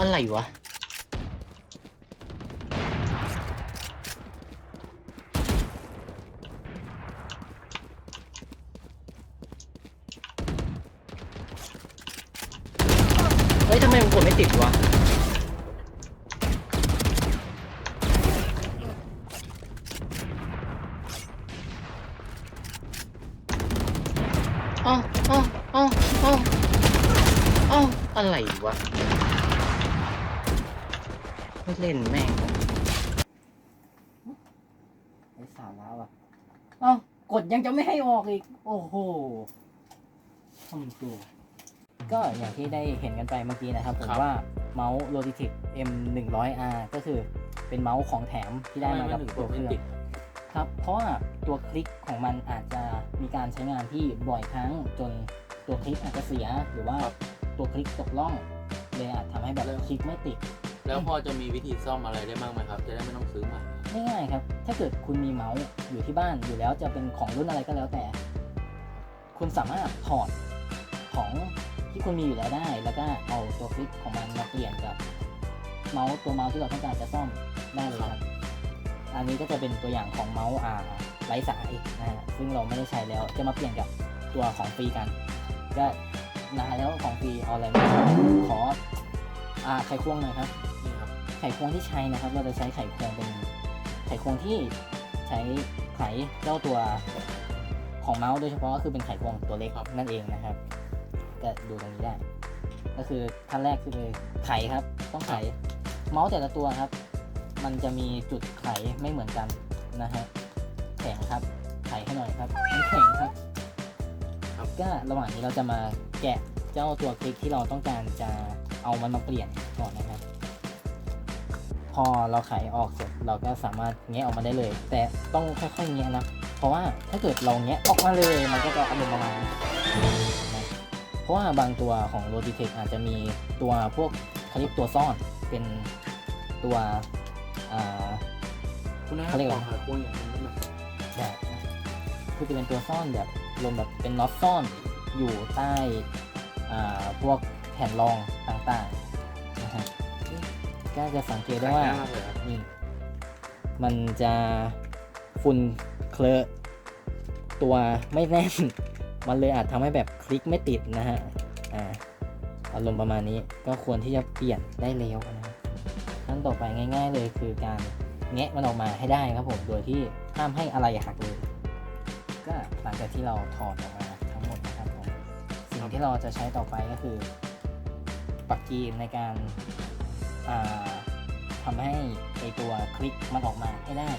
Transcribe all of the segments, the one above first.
อะไรวะเฮ้ยทำไมมันกดไม่ติดวะอ้าเอ้าเอ้าเอ้าเอ้าอะไรวะ ไม่เล่นแม่งไอ้สาระว่ะเอ้ากดยังจะไม่ให้ออกอีก โอ้โหทำตัว ก็อย่างที่ได้เห็นกันไปเมื่อกี้นะครับผมครับ ว่าเมาส์ Logitech M 1 0 0 R ก็คือเป็นเมาส์ของแถมที่ได้มากับตัวเครื่องครับ เพราะว่าตัวคลิกของมันอาจจะมีการใช้งานที่บ่อยครั้งจนตัวคลิกอาจจะเสียหรือว่าครับตัวคลิกตกล่องเลยอาจทำให้แบบคลิกไม่ติด แล้วพอจะมีวิธีซ่อมอะไรได้บ้างไหมครับ จะได้ไม่ต้องซื้อใหม่ง่ายๆครับ ถ้าเกิดคุณมีเมาส์อยู่ที่บ้านอยู่แล้วจะเป็นของรุ่นอะไรก็แล้วแต่ คุณสามารถถอดของที่คุณมีอยู่แล้วได้ แล้วก็เอาตัวคลิกของมันมาเปลี่ยนกับเมาส์ตัวเมาส์ที่เราต้องการจะซ่อมได้เลยครับ อันนี้ก็จะเป็นตัวอย่างของเมาส์อ่าไร้สายนะฮะซึ่งเราไม่ได้ใช้แล้ว จะมาเปลี่ยนกับตัวของฟรีกัน ก็นานแล้วของฟรีเอาอะไรมาขอ อ่าไขควงหน่อยครับ นี่ครับ ไขควงที่ใช้นะครับ เราจะใช้ไขควงเป็นไขควงที่ใช้ไขเจ้าตัวของเมาส์โดยเฉพาะก็คือเป็นไขควงตัวเล็กนั่นเองนะครับก็ดูตรงนี้ได้ ก็คือขั้นแรกคือไขครับ ต้องไขเมาส์แต่ละตัวครับ มันจะมีจุดไขไม่เหมือนกันนะฮะแข็งครับ ไขให้หน่อยครับมันแข็งครับครับก็ระหว่างนี้เราจะมาแกะเจ้าตัวคลิกที่เราต้องการจะ เอามันมาเปลี่ยนก่อนนะครับ พอเราไขออกเสร็จเราก็สามารถแงะออกมาได้เลย แต่ต้องค่อยๆแงะนะ เพราะว่าถ้าเกิดเราแงะออกมาเลยมันก็จะอารมณ์ประมาณนี้นะเพราะว่าบางตัวของ Logitech อาจจะมีตัวพวกเขาเรียกตัวซ่อนเป็นตัวเขาเรียกว่าอหาควงอย่างนี้หน่อยแบบคือจะเป็นตัวซ่อนแบบรวมแบบเป็นน็อตซ่อนอยู่ใต้พวก ผ่นรองต่างๆนะฮะก็จะสังเกตได้ว่าขยกมากเลยครับนี่มันจะฝุ่นเคลอะตัวไม่แน่น มันเลยอาจทำให้แบบคลิกไม่ติดนะฮะอ่าอารมณ์ประมาณนี้ก็ควรที่จะเปลี่ยนได้แล้วนะครับขั้นต่อไปง่าย ๆ เลยคือการแงะมันออกมาให้ได้ครับผมโดยที่ห้ามให้อะไรหักเลย ก็หลังจากที่เราถอดออกมาทั้งหมดนะครับผมสิ่งที่เราจะใช้ต่อไปก็คือ ปักกีมในการอ่าทำให้ไอตัวคลิกมันออกมาให้ได้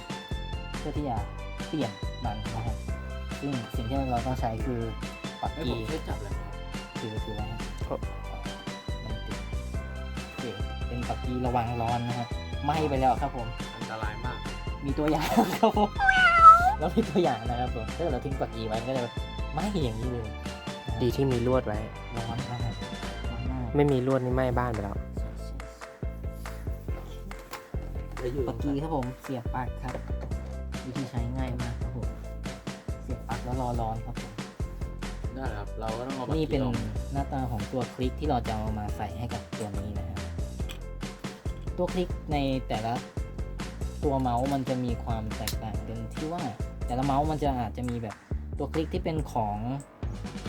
เพื่อที่จะเปลี่ยนมันนะครับซึ่งสิ่งที่เราต้องใช้คือปักให้กีผมช่วยจับเลยครับคือคืออะไรครับมันติดโอเคเป็นปักกีระวังร้อนนะครับไหม้ไปแล้วครับผมอันตรายมาก มีตัวอย่างครับผมเรามีตัวอย่างนะครับผมถ้าเกิดเราทิ้งปักกีไว้มันก็จะไหม้อย่างนี้เลยดีที่มีลวดไว้ร้อนมากร้อนมาก ไม่มีลวดนี่ไหม้บ้านไปแล้วแล้วอยู่ปักกีครับผมเสียบปลั๊กครับ วิธีใช้ง่ายมากครับผมเสียบปลั๊กแล้วรอร้อนครับผมได้ครับ เราก็ต้องเอาบัตรนี่เป็นที่ลงหน้าตาของตัวคลิกที่เราจะเอามาใส่ให้กับตัวนี้นะฮะตัวคลิกในแต่ละตัวเมาส์มันจะมีความแตกต่างกันที่ว่า แต่ละเมาส์มันจะอาจจะมีแบบตัวคลิกที่เป็นของ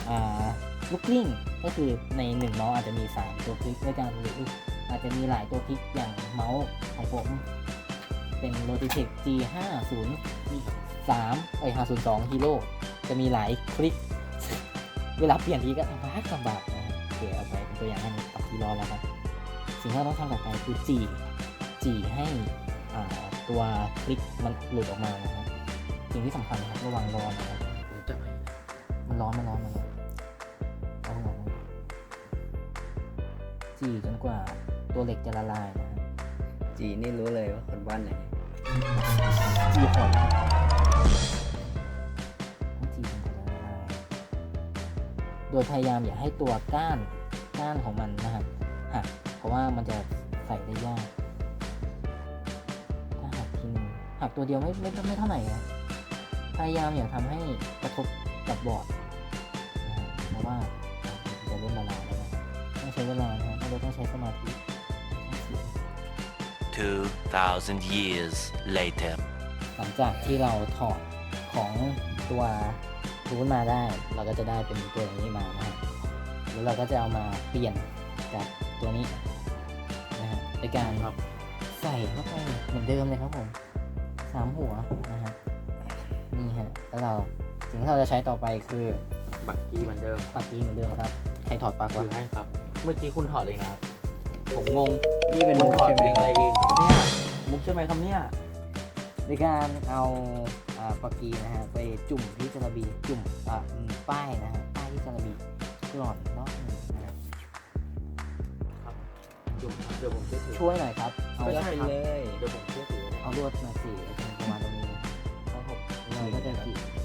อ่า ลูกกลิ้งก็คือในหนึ่งเมาส์อาจจะมี 3 ตัวคลิกด้วยกันหรืออาจจะมีหลายตัวคลิกอย่างเมาส์ของผม เป็น Logitech G50 นี่ครับ3ไอ้502 Hero จะมีหลายคลิก เวลาเปลี่ยนทีก็ลำบากลำบากนะฮะโอเคเอาไปเป็นตัวอย่างให้ในปักทีรอแล้วครับสิ่งที่เราต้องทำต่อไปคือจีจีให้อ่าตัวคลิกมันหลุดออกมานะครับสิ่งที่สำคัญนะครับระวังร้อนนะครับผมจับให้มันร้อนมันร้อนมันร้อน จีจนกว่าตัวเหล็กจะละลายนะฮะจีนี่รู้เลยว่าคนบ้านไหนจีฝอยต้องจีจนกว่าจะละลายโดยพยายามอย่าให้ตัวก้านก้านของมันนะครับหักเพราะว่ามันจะใส่ได้ยากถ้าหักทีนึงหักตัวเดียวไม่ไม่ไม่เท่าไหร่นะพยายามอย่าทำให้กระทบกับบอร์ดนะฮะเพราะว่าจะเริ่มละลาย ต้องใช้เวลานะฮะเราต้องใช้สมาธิใช้2,000 years later. หลังจากที่เราถอดของตัวรูทมาได้ เราก็จะได้เป็นตัวนี้มานะฮะแล้วเราก็จะเอามาเปลี่ยนกับตัวนี้นะฮะในการครับใส่เข้าไปเหมือนเดิมเลยครับผมสามหัวนะฮะนี่ฮะแล้วเราสิ่งที่เราจะใช้ต่อไปคือ บักกี้เหมือนเดิม ปากกีเหมือนเดิมครับ ใครถอดปลั๊กคืวะอให้ครับ เมื่อกี้คุณถอดเองนะครับ ผมงงนี่เป็นคุมุณกถอดใช่ไหมเองอะไรเองครับเนี่ยมุกใช่ไหมครับเนี่ยในการเอาอ่าปากกีนะฮะไปจุ่มที่จระบีจุ่มอ่าอืมป้ายนะฮะป้ายที่จระบีกร่อนรอบหนึงนะฮะครับจุ่มครับเดี๋ยวผมช่วยถือช่วยหน่อยครับเอาไม่ได้เลย เดี๋ยวผมช่วยถือนะเอาลวดมาสีตรงประมาณตรงนี้ครับผมเราก็จะจีลวด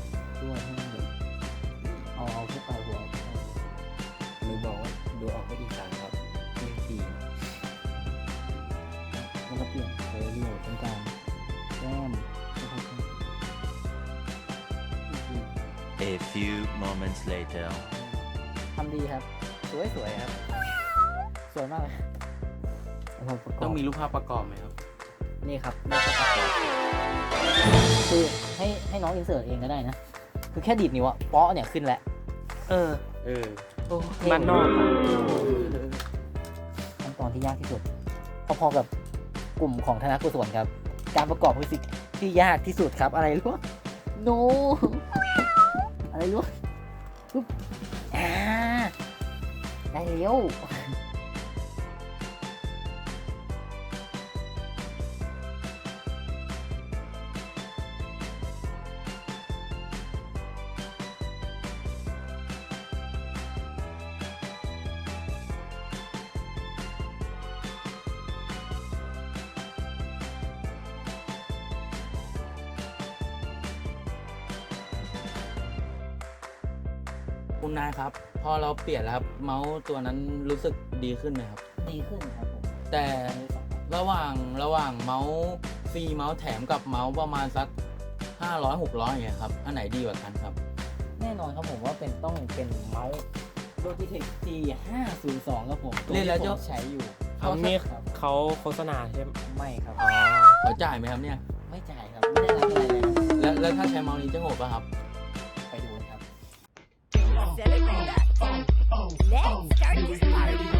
A few moments later. ทำดีครับ สวยสวยๆครับ สวยมากเลยแล้วพประกบต้องมีรูปภาพประกอบไหมครับ นี่ครับนี่ก็ประกอบคือให้ให้น้องอินเสิร์ตเองก็ได้นะ คือแค่ดีดนิ้วอะเปาะเนี่ยขึ้นแล้ว เออเออโอ้บ้านนอกอะขั้นตอนที่ยากที่สุด พอๆกับกลุ่มของธนกุศลครับ การประกอบมิวสิกที่ยากที่สุดครับอะไรรู้ no อะไรรู้ปุ๊บอ่าได้เร็ว คุณนายครับ พอเราเปลี่ยนแล้วครับเมาส์ตัวนั้นรู้สึกดีขึ้นไหมครับ ดีขึ้นครับผมแต่ระหว่างระหว่างเมาส์ฟรีเมาส์แถมกับเมาส์ประมาณสัก 500 600อย่างเงี้ยครับอันไหนดีกว่ากันครับ แน่นอนครับผมว่าเป็นต้องเป็นเมาส์โ o จิเทค T 502ครับผมเล่นแล้วตัวจะที่ผมใช้อยู่เขามีครับเขาโฆษณาใช่ไหมไม่ครับอ๋อเขาจ่ายไหมครับเนี่ย ไม่จ่ายครับ ไม่ได้รับอะไรเลยครับแล้วแล้วถ้าใช้เมาส์นี้จะโหดป่ะครับไปดูครับ Celebrate that. Let's start this party.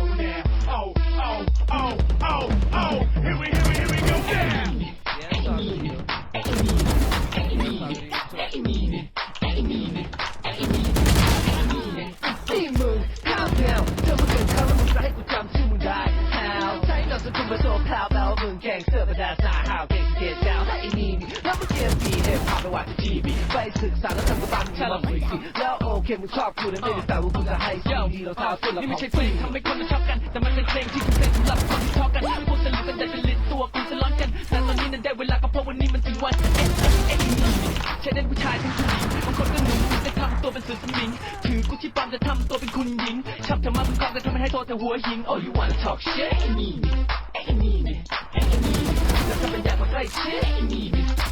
ไปเกมพีเอฟพาไปวัดทีบีไปศึกษาแล้วทำกับบ้านฉันละไม่สิแล้วโอเคมึงชอบกูนะไม่ได้แต่ว่ากูจะให้สิ่งดีเราท้าสุดละนี่ไม่ใช่เพลงทำให้คนมันชอบกัน แต่มันเป็นเพลงที่คุณเซ็นสำหรับคนที่ชอบกันพูกสลิปกันได้เป็นลิตตัวกูจะร้อนกัน แต่ตอนนี้นั้นได้เวลาก็เพราะวันนี้มันถึงวันเอ็นเอ็นเอ็นใช่เด่นผู้ชายทั้งผู้หญิงบางคนก็หนุ่มจะทำตัวเป็นสื่อสมิงถือกูที่ปอมจะทำตัวเป็นคุณหญิงชับจะมามึงกองจะทำให้โตแต่หัวหิง Oh you wanna talk shit นี่นี่นี่เองนี่แล้วจะเป็นอย่างมาใกล้ชิดนี่นี่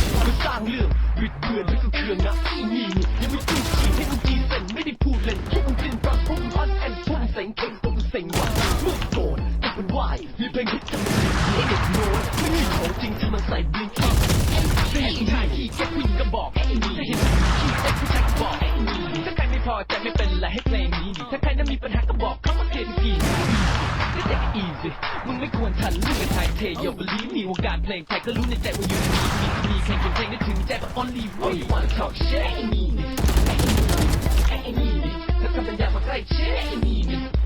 มมาสร้างเรื่องบิดเบือนแล้วก็เคืองนะไอ้นี่นี่ยังไม่ตู้จีให้มึงจีเซ็นไม่ได้พูดเล่นพวกมึงจินปากพวกมึงอันแอนพวกมึงเซ็งเข่งพวกมึงเซ็งหวานเมื่อก่อนแต่เป็นวายมีเพลงฮิตจะมาให้เด็กโน้ตไม่มีของจริงที่มันใส่บลิงก์ได้ยินท่าที่แค่ผู้หญิงก็บอกไอ้นี่ถ้าเห็นที่เอ็กผู้ชายก็บอกไอ้นี่ถ้าใครไม่พอใจไม่เป็นไรให้เพลงนี้ถ้าใครนั้นมีปัญหาก็บอกเขามาเทียนกี นี่เด็กอีสิมึงไม่ควรทันเรื่องไทยเทอย่าบลีมีวงการเพลงไทยก็รู้ในใจว่าอยู่มีมีเพลงเขียนเพลงนึกถึงใจแต่ only way you wanna talk shit ไอ้นี่นี่ไอ้นี่นี่แล้วก็เป็นอยากมาใกล้ชิดไอ้